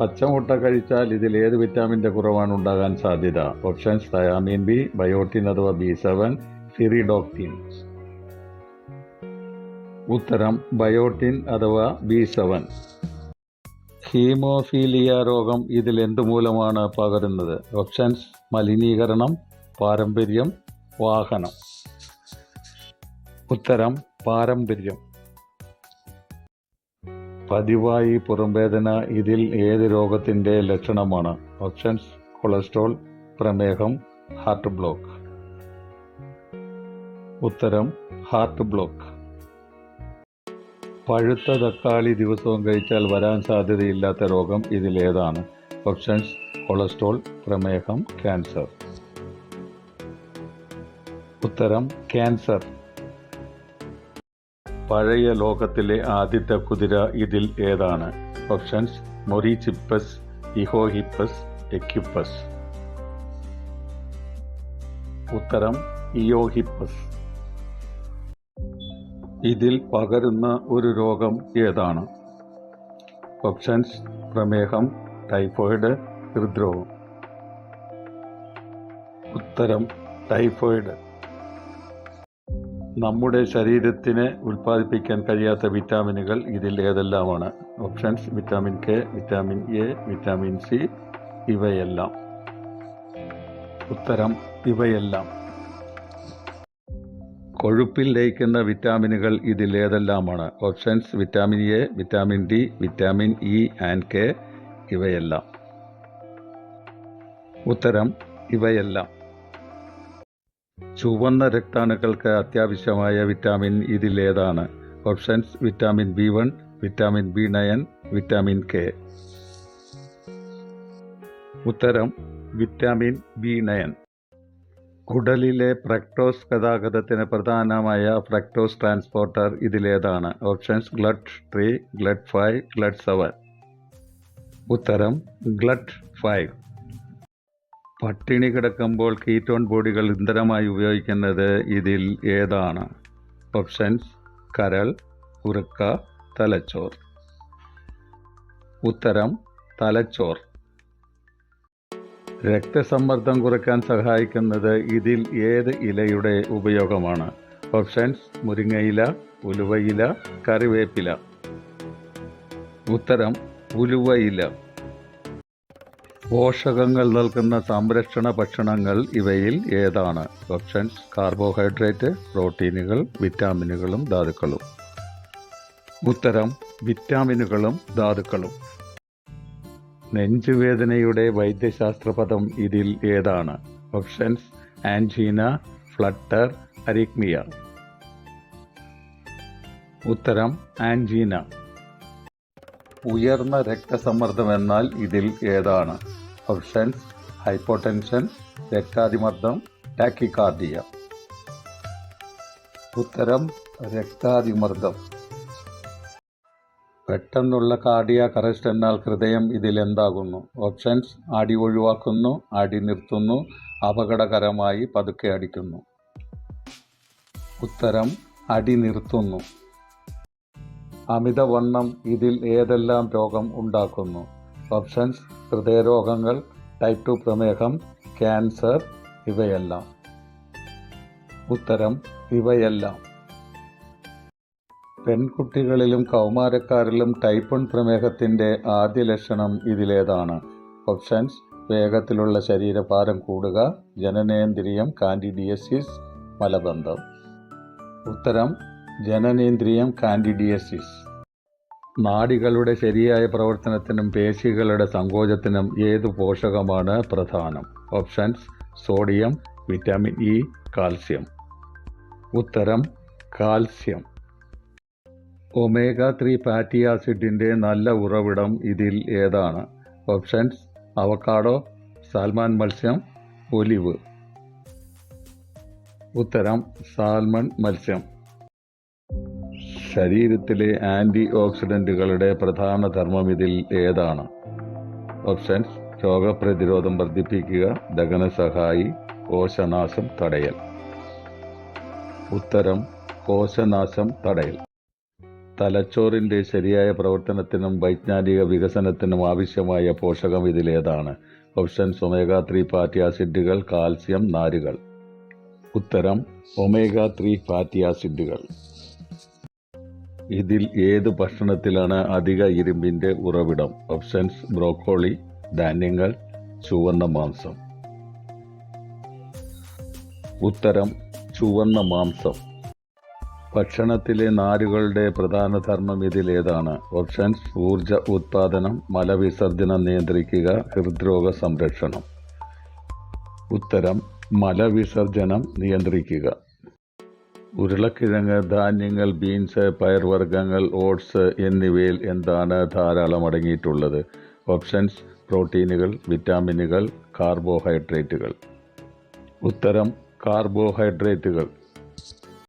പച്ചമുട്ട കഴിച്ചാൽ ഇതിൽ ഏത് വിറ്റാമിന്റെ കുറവാണ് ഉണ്ടാകാൻ സാധ്യത? ഓപ്ഷൻസ് തയാമീൻ ബി ബയോട്ടിൻ അഥവാ ബി സെവൻ സിറിഡോക്റ്റിൻ ഉത്തരം ബയോട്ടിൻ അഥവാ ബി സെവൻ ഹീമോഫീലിയ രോഗം ഇതിൽ എന്തുമൂലമാണ് പകരുന്നത്? ഓപ്ഷൻസ് മലിനീകരണം പാരമ്പര്യം വാഹനം. ഉത്തരം പാരമ്പര്യം. പതിവായി പുറംവേദന ഇതിൽ ഏത് രോഗത്തിന്റെ ലക്ഷണമാണ്? ഓപ്ഷൻസ് കൊളസ്ട്രോൾ പ്രമേഹം ഹാർട്ട് ബ്ലോക്ക്. ഉത്തരം ഹാർട്ട് ബ്ലോക്ക്. പഴുത്ത തക്കാളി ദിവസവും കഴിച്ചാൽ വരാൻ സാധ്യതയില്ലാത്ത രോഗം ഇതിലേതാണ് ഓപ്ഷൻസ് കൊളസ്ട്രോൾ പ്രമേഹം ക്യാൻസർ. ഉത്തരം ക്യാൻസർ. പഴയ ലോകത്തിലെ ആദ്യത്തെ കുതിര ഇതിൽ ഏതാണ്? ഓപ്ഷൻസ് മൊറിച്ചിപ്പസ് ഇഹോഹിപ്പസ് എക്യുപ്പസ് ഉത്തരം ഇയോഹിപ്പസ് ഇതിൽ പകരുന്ന ഒരു രോഗം ഏതാണ്? ഓപ്ഷൻസ് പ്രമേഹം ടൈഫോയിഡ് ഹൃദ്രോഗം. ഉത്തരം ടൈഫോയിഡ് നമ്മുടെ ശരീരത്തിന് ഉൽപ്പാദിപ്പിക്കാൻ കഴിയാത്ത വിറ്റാമിനുകൾ ഇതിൽ ഏതെല്ലാമാണ്? Options vitamin K vitamin A vitamin C ഇവയെല്ലാം. ഉത്തരം ഇവയെല്ലാം. കൊഴുപ്പിൽ ലയിക്കുന്ന വിറ്റാമിനുകൾ ഇതിൽ ഏതെല്ലാമാണ്? Options vitamin A vitamin D vitamin E and K ഇവയെല്ലാം. ഉത്തരം ഇവയെല്ലാം. ചുവന്ന രക്താണുക്കൾക്ക് അത്യാവശ്യമായ വിറ്റാമിൻ ഇതിലേതാണ് options vitamin B one vitamin B nine vitamin K. ഉത്തരം വിറ്റാമിൻ ബി നയൻ. കുടലിലെ ഫ്രക്ടോസ് ഗതാഗതത്തിന് പ്രധാനമായ ഫ്രക്ടോസ് ട്രാൻസ്പോർട്ടർ ഇതിലേതാണ് options GLUT three GLUT five GLUT seven. ഉത്തരം ഗ്ലഡ് ഫൈവ്. പട്ടിണി കിടക്കുമ്പോൾ കീറ്റോൺ ബോഡികൾ ഇന്ധനമായി ഉപയോഗിക്കുന്നത് ഇതിൽ ഏതാണ്? ഓപ്ഷൻസ് കരൾ ഉറുക്ക തലച്ചോർ. ഉത്തരം തലച്ചോർ. രക്തസമ്മർദ്ദം കുറയ്ക്കാൻ സഹായിക്കുന്നത് ഇതിൽ ഏത് ഇലയുടെ ഉപയോഗമാണ്? ഓപ്ഷൻസ് മുരിങ്ങയില ഉലുവയില കറിവേപ്പില. ഉത്തരം ഉലുവയില. പോഷകങ്ങൾ നൽകുന്ന സംരക്ഷണ ഭക്ഷണങ്ങൾ ഇവയിൽ ഏതാണ്? ഓപ്ഷൻസ് കാർബോഹൈഡ്രേറ്റ് പ്രോട്ടീനുകൾ വിറ്റാമിനുകളും ധാതുക്കളും. ഉത്തരം വിറ്റാമിനുകളും ധാതുക്കളും. നെഞ്ചുവേദനയുടെ വൈദ്യശാസ്ത്രപദം ഇതിൽ ഏതാണ്? Options angina flutter arrhythmia. ഉത്തരം ആൻജീന. ഉയർന്ന രക്തസമ്മർദ്ദം എന്നാൽ ഇതിൽ ഏതാണ്? ഓപ്ഷൻസ് ഹൈപ്പോടെൻഷൻ രക്താതിമർദ്ദം ടാക്കിക്കാർഡിയ ഉത്തരം രക്താതിമർദ്ദം. പെട്ടെന്നുള്ള കാർഡിയാക് അറസ്റ്റ് എന്നാൽ ഹൃദയം ഇതിൽ എന്താകുന്നു? ഓപ്ഷൻസ് അടി ഒഴിവാക്കുന്നു അടി നിർത്തുന്നു അപകടകരമായി പതുക്കെ അടിക്കുന്നു. ഉത്തരം അടി നിർത്തുന്നു. അമിതവണ്ണം ഇതിൽ ഏതെല്ലാം രോഗം ഉണ്ടാക്കുന്നു? ഓപ്ഷൻസ് ഹൃദയരോഗങ്ങൾ ടൈപ്പ് ടു പ്രമേഹം ക്യാൻസർ ഇവയെല്ലാം. ഉത്തരം ഇവയെല്ലാം. പെൺകുട്ടികളിലും കൗമാരക്കാരിലും ടൈപ്പ് വൺ പ്രമേഹത്തിന്റെ ആദ്യ ലക്ഷണം ഇതിലേതാണ്. ഓപ്ഷൻസ് വേഗത്തിലുള്ള ശരീരഭാരം കൂടുക ജനനേന്ദ്രിയം കാൻഡിഡിയസിസ് മലബന്ധം. ഉത്തരം ജനനേന്ദ്രിയം കാൻഡിഡിയസിസ്. നാഡികളുടെ ശരിയായ പ്രവർത്തനത്തിനും പേശികളുടെ സങ്കോചത്തിനും ഏതു പോഷകമാണ് പ്രധാനം? Options sodium vitamin E calcium. ഉത്തരം കാൽസ്യം. ഒമേഗ ത്രീ ഫാറ്റി ആസിഡിന്റെ നല്ല ഉറവിടം ഇതിൽ ഏതാണ്? ഓപ്ഷൻസ് അവക്കാഡോ സാൽമാൻ മത്സ്യം ഒലിവ്. ഉത്തരം സാൽമൺ മത്സ്യം. ശരീരത്തിലെ ആന്റി ഓക്സിഡന്റുകളുടെ പ്രധാന ധർമ്മം ഇതിൽ ഏതാണ്? ഓപ്ഷൻസ് രോഗപ്രതിരോധം വർദ്ധിപ്പിക്കുക ദഹനസഹായി കോശനാശം തടയൽ. ഉത്തരം കോശനാശം തടയൽ. തലച്ചോറിന്റെ ശരിയായ പ്രവർത്തനത്തിനും വൈജ്ഞാനിക വികസനത്തിനും ആവശ്യമായ പോഷകം ഇതിലേതാണ് ഓപ്ഷൻസ് ഒമേഗ ത്രീ ഫാറ്റി ആസിഡുകൾ കാൽസ്യം നാരുകൾ. ഉത്തരം ഒമേഗ ത്രീ ഫാറ്റി ആസിഡുകൾ. ഇതിൽ ഏത് ഭക്ഷണത്തിലാണ് അധിക ഇരുമ്പിന്റെ ഉറവിടം? ഓപ്ഷൻസ് ബ്രോക്കോളി ധാന്യങ്ങൾ ചുവന്ന മാംസം. ഉത്തരം ചുവന്ന മാംസം. ഭക്ഷണത്തിലെ നാരുകളുടെ പ്രധാന ധർമ്മം ഇതിലേതാണ് ഓപ്ഷൻസ് ഊർജ ഉത്പാദനം മലവിസർജനം നിയന്ത്രിക്കുക ഹൃദ്രോഗ സംരക്ഷണം. ഉത്തരം മലവിസർജനം നിയന്ത്രിക്കുക. ഉരുളക്കിഴങ്ങ് ധാന്യങ്ങൾ ബീൻസ് പയർവർഗങ്ങൾ ഓട്സ് എന്നിവയിൽ എന്താണ് ധാരാളം അടങ്ങിയിട്ടുള്ളത്? ഓപ്ഷൻസ് പ്രോട്ടീനുകൾ വിറ്റാമിനുകൾ കാർബോഹൈഡ്രേറ്റുകൾ. ഉത്തരം കാർബോഹൈഡ്രേറ്റുകൾ.